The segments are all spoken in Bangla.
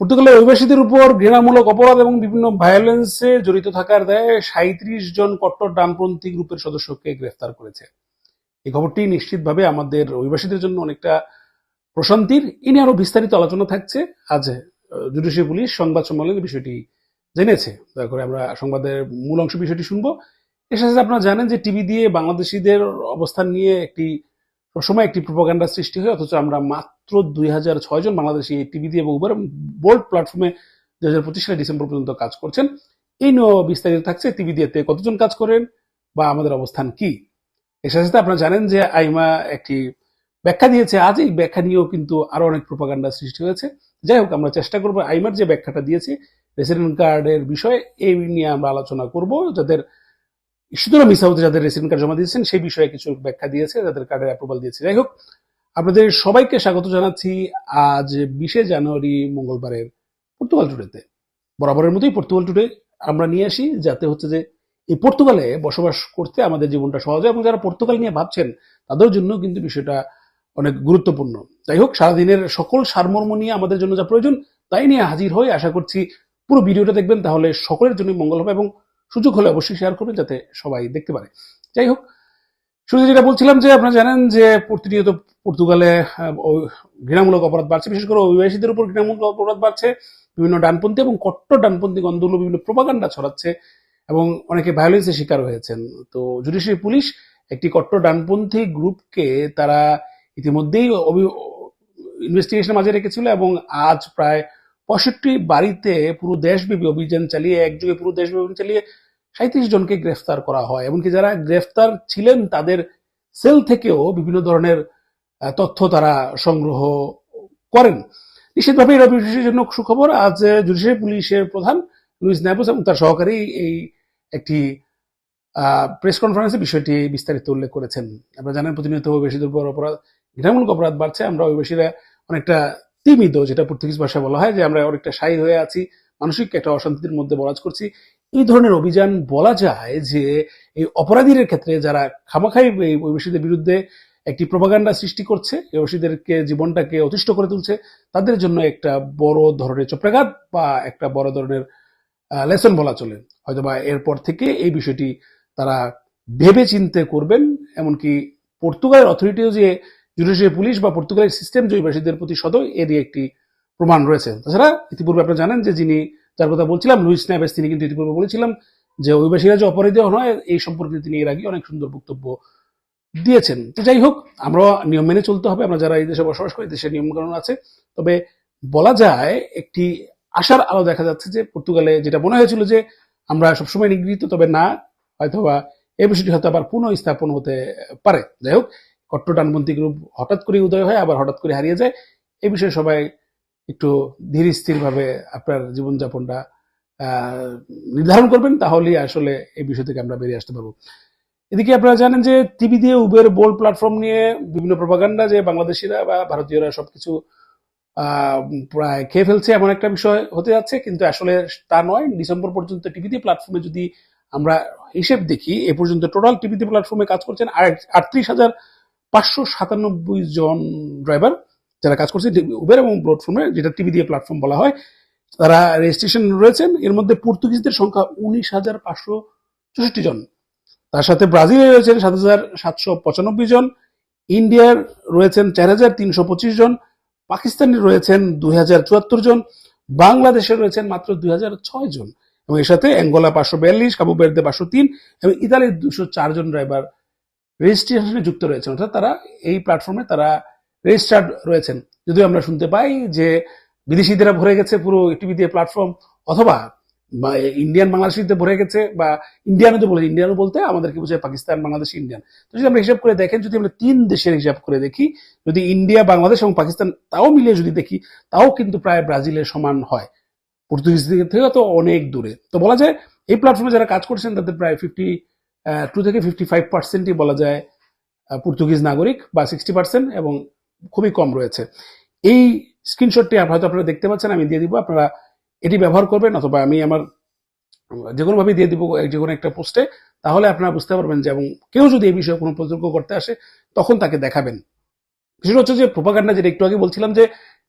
পর্তুগালের অভিবাসীদের উপর ঘৃণামূলক অপরাধ এবং বিভিন্ন ভায়োলেন্সে জড়িত থাকার দায়ে সাঁত্রিশ জন কট্টর ডানপন্থী গ্রুপের সদস্যকে গ্রেফতার করেছে। এই খবরটি নিশ্চিতভাবে আমাদের অভিবাসীদের জন্য অনেকটা প্রশান্তির। এ নিয়ে আরও বিস্তারিত আলোচনা থাকছে। আজ জুডিশিয়াল পুলিশ সংবাদ সম্মেলনে বিষয়টি জেনেছে। দয়া করে আমরা সংবাদের মূল অংশ বিষয়টি শুনব। এর সাথে আপনারা জানেন যে টিভি দিয়ে বাংলাদেশিদের অবস্থান নিয়ে একটি সবসময় একটি প্রোপাগান্ডা সৃষ্টি হয়, অথচ আমরা মাত্র দুই হাজার ছয় জন বাংলাদেশি টিভি দিয়ে এবং উবার বোল্ড প্ল্যাটফর্মে দুই হাজার পঁচিশ সালে ডিসেম্বর পর্যন্ত কাজ করছেন। এই নিয়েও বিস্তারিত থাকছে টিভি দিয়ে কতজন কাজ করেন বা আমাদের অবস্থান কি? এর সাথে সাথে আপনারা জানেন যে আইমা একটি ব্যাখ্যা দিয়েছে আজ, এই ব্যাখ্যা নিয়েও কিন্তু আরও অনেক প্রোপাগান্ডা সৃষ্টি হয়েছে। যাই হোক, আমরা চেষ্টা করব আইমার যে ব্যাখ্যাটা দিয়েছে রেসিডেন্ট কার্ডের বিষয়ে, এই নিয়ে আমরা আলোচনা করব, যাদের শুধুরা মিস আউতে যাদের রেসিডেন্ট কার্ড জমা দিয়েছেন, সেই বিষয়ে কিছু ব্যাখ্যা দিয়েছে যাদের কার্ডের অ্যাপ্রুভাল দিয়েছে। যাই হোক, আপনাদের সবাইকে স্বাগত জানাচ্ছি আজ বিশে জানুয়ারি মঙ্গলবারের পর্তুগাল টুডেতে। বরাবরের মতোই পর্তুগাল টুডে আমরা নিয়ে আসি, যাতে হচ্ছে যে এই পর্তুগালে বসবাস করতে আমাদের জীবনটা সহজ হয় এবং যারা পর্তুগাল নিয়ে ভাবছেন, তাদের জন্য কিন্তু বিষয়টা অনেক গুরুত্বপূর্ণ। যাই হোক, সারাদিনের সকল সারমর্ম নিয়ে আমাদের জন্য যা প্রয়োজন, তাই নিয়ে হাজির হয়ে আশা করছি পুরো ভিডিওটা দেখবেন, তাহলে সকলের জন্য মঙ্গল হবে এবং সুযোগ হলে অবশ্যই শেয়ার করবেন যাতে সবাই দেখতে পারে। যাই হোক শুরু যেটা বলছিলাম যে আপনারা জানেন যে প্রতিনিয়ত পর্তুগালে ঘৃণামূলক অপরাধ বাড়ছে। বিশেষ করে অভিবাসীদের উপর ঘৃণামূলক অপরাধ বাড়ছে। বিভিন্ন ডানপন্থী এবং কট্টর ডানপন্থী গন্ধগুলো বিভিন্ন প্রপাগান্ডা ছড়াচ্ছে এবং অনেকে ভায়োলেন্সের শিকার হয়েছেন। তো জুডিশিয়ারি পুলিশ একটি কট্টর ডানপন্থী গ্রুপকে তারা ইতিমধ্যেই ইনভেস্টিগেশনের মাঝে রেখেছিল এবং আজ প্রায় পঁয়ষট্টি বাড়িতে পুরো দেশব্যাপী অভিযান চালিয়ে, একযোগে পুরো দেশব্যাপী চালিয়ে সাঁত্রিশ জনকে গ্রেফতার করা হয়। এমনকি যারা গ্রেফতার ছিলেন, তাদের সেল থেকেও বিভিন্ন ধরনের তথ্য তারা সংগ্রহ করেন। নিশ্চিতভাবে এর অভিবাসীর জন্য সুখবর, আজ জুডিশিয়ারি পুলিশের প্রধান লুইস ন্যাপোস এবং তার সহকারী এই একটি প্রেস কনফারেন্সে বিষয়টি বিস্তারিত উল্লেখ করেছেন। আপনারা জানেন, প্রতিনিয়ত অভিবাসীদের উপর অপরাধ, ঘৃণামূলক অপরাধ বাড়ছে। আমরা অভিবাসীরা অনেকটা তিমিত যেটা পর্তুগিজ ভাষায় বলা হয়, যে আমরা অনেকটা সাই হয়ে আছি, মানসিক একটা অশান্তির মধ্যে বরাজ করছি। এই ধরনের অভিযান বলা যায় যে এই অপরাধীদের ক্ষেত্রে যারা খামাখাই এই অভিবাসীদের বিরুদ্ধে একটি প্রপাগান্ডা সৃষ্টি করছে, এই অভিবাসীদেরকে জীবনটাকে অতিষ্ঠ করে তুলছে, তাদের জন্য একটা বড় ধরনের চক্রাঘাত বা একটা বড় ধরনের লেসন বলা চলে। হয়তোবা এরপর থেকে এই বিষয়টি তারা ভেবে চিন্তে করবেন, এমনকি পর্তুগালের অথরিটিও যে জুডিশিয়াল পুলিশ বা পর্তুগালের সিস্টেম যে অভিবাসীদের প্রতি সদয় এরই একটি প্রমাণ রয়েছে। তাছাড়া ইতিপূর্বে আপনারা জানেন যে যিনি, যার কথা বলছিলাম, লুইস ন্যাভেস তিনি কিন্তু ইতিপূর্বে বলেছিলাম যে অভিবাসীরা যে অপরাধী নয়, এই সম্পর্কে তিনি এর আগে অনেক সুন্দর বক্তব্য দিয়েছেন। তো যাই হোক আমরা নিয়ম মেনে চলতে হবে। আমরা যারা এই দেশে বসবাস করি, দেশের নিয়ম কানুন আছে। তবে বলা যায়, একটি আশার আলো দেখা যাচ্ছে যে পর্তুগালে যেটা মনে হয়েছিল যে আমরা সবসময় নিগৃহীত, তবে না, হয়তোবা এই বিষয়টি হয়তো আবার পুনঃ স্থাপন হতে পারে। যাই হোক কট্ট ডানপন্থী গ্রুপ হঠাৎ করে উদয় হয়, আবার হঠাৎ করে হারিয়ে যায়। এই বিষয়ে সবাই একটু ধীর স্থির ভাবে আপনার জীবনযাপনটা নির্ধারণ করবেন, তাহলেই আসলে এই বিষয় থেকে আমরা বেরিয়ে আসতে পারব। এদিকে আপনারা জানেন যে টিভি দিয়ে উবের বোল্ড প্ল্যাটফর্ম নিয়ে বিভিন্ন প্রপাগান্ডা যে বাংলাদেশিরা বা ভারতীয়রা সবকিছু প্রায় খেয়ে ফেলছে এমন একটা বিষয় হতে যাচ্ছে, কিন্তু আসলে তা নয়। ডিসেম্বর পর্যন্ত টিভি দিয়ে প্ল্যাটফর্মে যদি আমরা হিসেব দেখি, এ পর্যন্ত টোটাল টিভিতে প্ল্যাটফর্মে কাজ করছেন আটত্রিশ হাজার পাঁচশো সাতানব্বই জন ড্রাইভার যারা কাজ করছে উবের এবং প্ল্যাটফর্মে যেটা টিভি দিয়ে প্ল্যাটফর্ম বলা হয়, তারা রেজিস্ট্রেশন রয়েছেন। এর মধ্যে পর্তুগিজদের সংখ্যা উনিশ হাজার পাঁচশো চৌষট্টি জন। তার সাথে ব্রাজিলে রয়েছেন সাত হাজার সাতশো পঁচানব্বই জন। ইন্ডিয়ার রয়েছেন চার হাজার তিনশো পঁচিশ জন। পাকিস্তানের রয়েছেন দুই হাজার চুয়াত্তর জন। বাংলাদেশে রয়েছেন মাত্র দুই হাজার ছয় জন। এবং এর সাথে অ্যাঙ্গোলা পাঁচশো বিয়াল্লিশ কাবু বেরদে পাঁচশো তিন এবং ইতালির দুশো চার জন ড্রাইভার রেজিস্ট্রেশনে যুক্ত রয়েছেন, অর্থাৎ তারা এই প্ল্যাটফর্মে তারা রেজিস্টার্ড রয়েছেন। যদিও আমরা শুনতে পাই যে বিদেশিদেরা ভরে গেছে পুরো টিভি দিয়ে প্ল্যাটফর্ম অথবা ইন্ডিয়ান বাংলাদেশিতে ভরে গেছে, বা ইন্ডিয়ানও তো বলে ইন্ডিয়ানও বলতে আমাদেরকে বোঝায় পাকিস্তান, বাংলাদেশ ইন্ডিয়ান তো যদি আমরা হিসাব করে দেখেন, যদি আমরা তিন দেশের হিসাব করে দেখি, যদি ইন্ডিয়া বাংলাদেশ এবং পাকিস্তান তাও মিলিয়ে যদি দেখি, তাও কিন্তু প্রায় ব্রাজিলের সমান হয়। পর্তুগিজ দিকে থেকে তো অনেক দূরে। তো বলা যায়, এই প্ল্যাটফর্মে যারা কাজ করছেন, তাদের প্রায় ফিফটি টু থেকে ফিফটি ফাইভ পার্সেন্টই বলা যায় পর্তুগিজ নাগরিক বা সিক্সটি পার্সেন্ট এবং খুবই কম রয়েছে। এই স্ক্রিনশটটি হয়তো আপনারা দেখতে পাচ্ছেন, আমি দিয়ে দিব। আপনারা এটি ব্যবহার করবেন অথবা আমি আমার যে কোনো ভাবে দিয়ে দিব যে কোনো একটা পোস্টে তাহলে আপনারা বুঝতে পারবেন যে এবং কেউ যদি এই বিষয়ে কোনো প্রযোগ্য করতে আসে, তখন তাকে দেখাবেন। বিষয়টা হচ্ছে যে প্রোপাগান্ডা যেটা একটু আগে বলছিলাম যে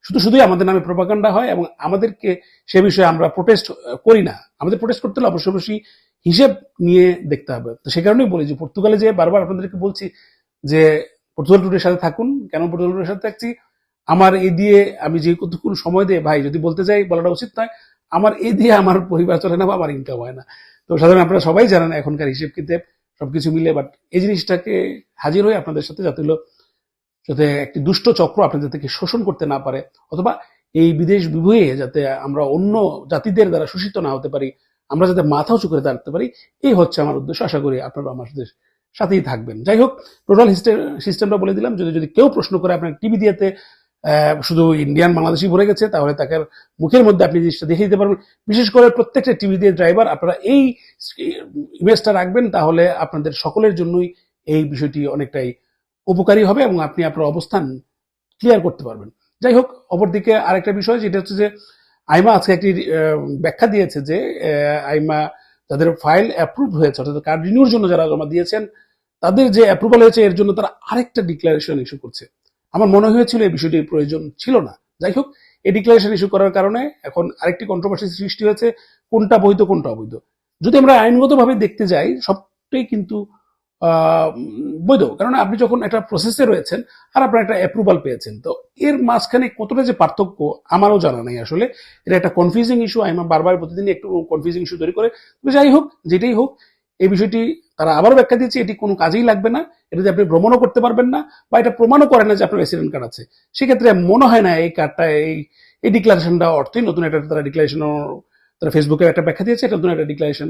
শুধু শুধুই আমাদের নামে প্রপাগান্ডা হয় এবং আমাদেরকে সে বিষয়ে আমরা প্রোটেস্ট করি না। আমাদের প্রোটেস্ট করতে হলে অবশ্যই অবশ্যই হিসেব নিয়ে দেখতে হবে। তো সে কারণেই বলি যে পর্তুগালে যে বারবার আপনাদেরকে বলছি যে পর্তুগাল টুরের সাথে থাকুন। কেন পর্তুগাল টুরের সাথে থাকছি? আমার এই দিয়ে আমি যে কতক্ষণ সময় দিয়ে ভাই, যদি বলতে যাই, বলাটা উচিত নয়, আমার এই দিয়ে আমার পরিবার চলে না বা আমার ইনকাম হয় না। তো সাধারণ আপনারা সবাই জানেন এখনকার হিসেব কিতাব, সবকিছু মিলে বাট এই জিনিসটাকে হাজির হয়ে আপনাদের সাথে যাতে হলো, যাতে একটি দুষ্ট চক্র আপনাদের থেকে শোষণ করতে না পারে, অথবা এই বিদেশ বিভয়ে যাতে আমরা অন্য জাতিদের দ্বারা শোষিত না হতে পারি আমরা যাতে মাথা উঁচু করে দাঁড়াতে পারি, এই হচ্ছে আমার উদ্দেশ্য। আশা করি আপনারা আমাদের সাথেই থাকবেন। যাই হোক, টোটাল সিস্টেমটা বলে দিলাম, যদি যদি কেউ প্রশ্ন করে আপনার টিভি দিয়েতে শুধু ইন্ডিয়ান বাংলাদেশি ভরে গেছে, তাহলে তাকে মুখের মধ্যে আপনি জিনিসটা দেখে দিতে পারবেন। বিশেষ করে প্রত্যেকটা টিভি দিয়ে ড্রাইভার, আপনারা এই ইমেজটা রাখবেন, তাহলে আপনাদের সকলের জন্যই এই বিষয়টি অনেকটাই উপকারী হবে এবং আপনি আপনার অবস্থান ক্লিয়ার করতে পারবেন। যাই হোক, অপরদিকে আরেকটা বিষয়, যেটা হচ্ছে যে আইমা আজকে একটি ব্যাখ্যা দিয়েছে যে আইমা যাদের ফাইল অ্যাপ্রুভ হয়েছে, অর্থাৎ কার্ড রিনিউর জন্য যারা জমা দিয়েছেন, তাদের যে অ্যাপ্রুভাল হয়েছে, এর জন্য তারা আরেকটা ডিক্লারেশন ইস্যু করছে। আমার মনে হয়েছিল এই বিষয়টির প্রয়োজন ছিল না। যাই হোক, এই ডিক্লারেশন ইস্যু করার কারণে এখন আরেকটি কন্ট্রোভার্সি সৃষ্টি হয়েছে, কোনটা বৈধ, কোনটা অবৈধ। যদি আমরা আইনগতভাবে দেখতে যাই, সবটাই কিন্তু বৈধ। কারণ আপনি যখন একটা প্রসেসে রয়েছেন, আর আপনার একটা অ্যাপ্রুভাল পেয়েছেন, তো এর মাঝখানে কতটা যে পার্থক্য, আমারও জানা নেই আসলে। এটা একটা কনফিউজিং ইস্যু আমি বারবার প্রতিদিন একটু কনফিউজিং ইস্যু তৈরি করে। যাই হোক, যেটাই হোক, এই বিষয়টি তারা আবারও ব্যাখ্যা দিয়েছে, এটি কোনো কাজেই লাগবে না। এটাতে আপনি ভ্রমণও করতে পারবেন না, বা এটা প্রমাণও করে না যে আপনার রেসিডেন্ট কার্ড আছে। সেক্ষেত্রে মনে হয় না এই কার্ডটা এই এই ডিক্লারেশনটা অর্থই নতুন। একটা তারা ডিক্লারেশন তারা ফেসবুকে একটা ব্যাখ্যা দিয়েছে, এটা নতুন একটা ডিক্লারেশন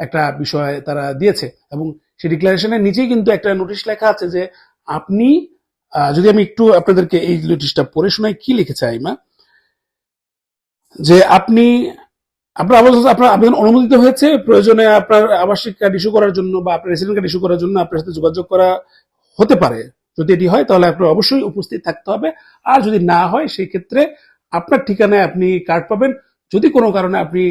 একটা বিষয় তারা দিয়েছে। এবং সেই ডিক্লারেশনের নিচেই কিন্তু একটা নোটিশ লেখা আছে যে আপনি যদি আমি একটু আপনাদেরকে এই নোটিশটা পড়ে শোনাই, কি লিখেছে আইমা? যে আপনি, আপনার আবেদন আপনার আবেদন অনুমোদিত হয়েছে, প্রয়োজনে আপনার আবাসিক কার্ড ইস্যু করার জন্য বা আপনার রেসিডেন্ট কার্ড ইস্যু করার জন্য আপনার সাথে যোগাযোগ করা হতে পারে। যদি এটি হয়, তাহলে আপনার অবশ্যই উপস্থিত থাকতে হবে। আর যদি না হয়, সেই ক্ষেত্রে আপনার ঠিকানায় আপনি কার্ড পাবেন। যদি কোনো কারণে আপনি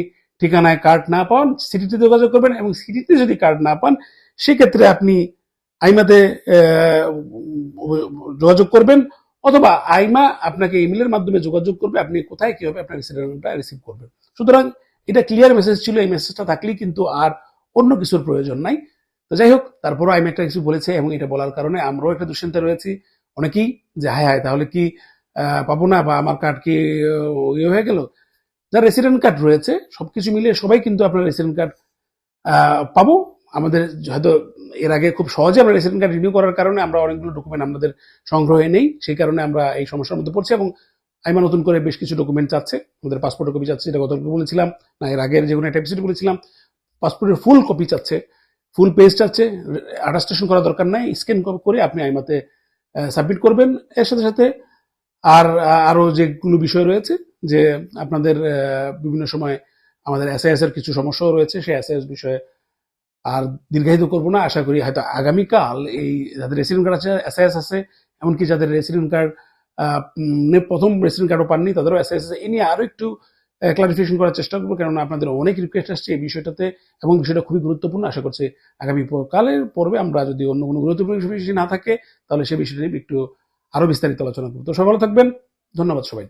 ঠিকানায় কার্ড না পান সিটিতে যোগাযোগ করবেন এবং সিটিতে যদি কার্ড না পান সেক্ষেত্রে আপনি আইমাতে যোগাযোগ করবেন, অথবা আইমা আপনাকে ইমেলের মাধ্যমে যোগাযোগ করবে, আপনি কোথায় কীভাবে আপনার রেসিডেন্টটা রিসিভ করবেন সুতরাং এটা ক্লিয়ার মেসেজ ছিল, এই মেসেজটা থাকলেই কিন্তু আর অন্য কিছুর প্রয়োজন নাই। তো যাই হোক, তারপরও আইমা একটা কিছু বলেছে, এবং এটা বলার কারণে আমরাও একটা দুশ্চিন্তা রয়েছি। অনেকেই যে, হায় হায়, তাহলে কি পাবো না, বা আমার কার্ড কি ইয়ে হয়ে গেল? যার রেসিডেন্ট কার্ড রয়েছে, সবকিছু মিলিয়ে সবাই কিন্তু আপনার রেসিডেন্ট কার্ড পাবো। আমাদের হয়তো এর আগে খুব সহজে আমরা রেসিডেন্ট কার্ড রিনিউ করার কারণে আমরা অনেকগুলো ডকুমেন্ট আমাদের সংগ্রহে নেই, সেই কারণে আমরা এই সমস্যার মধ্যে পড়ছি এবং আইমা নতুন করে বেশ কিছু ডকুমেন্ট চাচ্ছে। আমাদের পাসপোর্টের কপি চাচ্ছে এটা গতকাল বলেছিলাম, না, এর আগের যে কোনো একটা এপিসোড বলেছিলাম পাসপোর্টের ফুল কপি চাচ্ছে ফুল পেজ চাচ্ছে আটাস্টেশন করার দরকার নাই স্ক্যান করে আপনি আইমাতে সাবমিট করবেন। এর সাথে সাথে আর আরও যেগুলো বিষয় রয়েছে, যে আপনাদের বিভিন্ন সময় আমাদের এসআইএস এর কিছু সমস্যাও রয়েছে, সেই এসআইএস বিষয়ে আর দীর্ঘায়িত করব না, আশা করি হয়তো আগামীকাল এই যাদের রেসিডেন্ট কার্ড আছে এসআইএস আছে, এমনকি যাদের রেসিডেন্ট কার্ড প্রথম রেসিডেন্ট কার্ডও পাননি, তাদেরও এসআইএস আছে। এ নিয়ে আরও একটু ক্লারিফিকেশন করার চেষ্টা করব, কেননা আপনাদের অনেক রিকোয়েস্ট আসছে এই বিষয়টাতে এবং বিষয়টা খুবই গুরুত্বপূর্ণ। আশা করছি আগামী কালের পর্বে আমরা যদি অন্য কোনো গুরুত্বপূর্ণ বিষয় না থাকে, তাহলে সে বিষয়টি একটু আরও বিস্তারিত আলোচনা করব। তো সকালে থাকবেন। ধন্যবাদ সবাই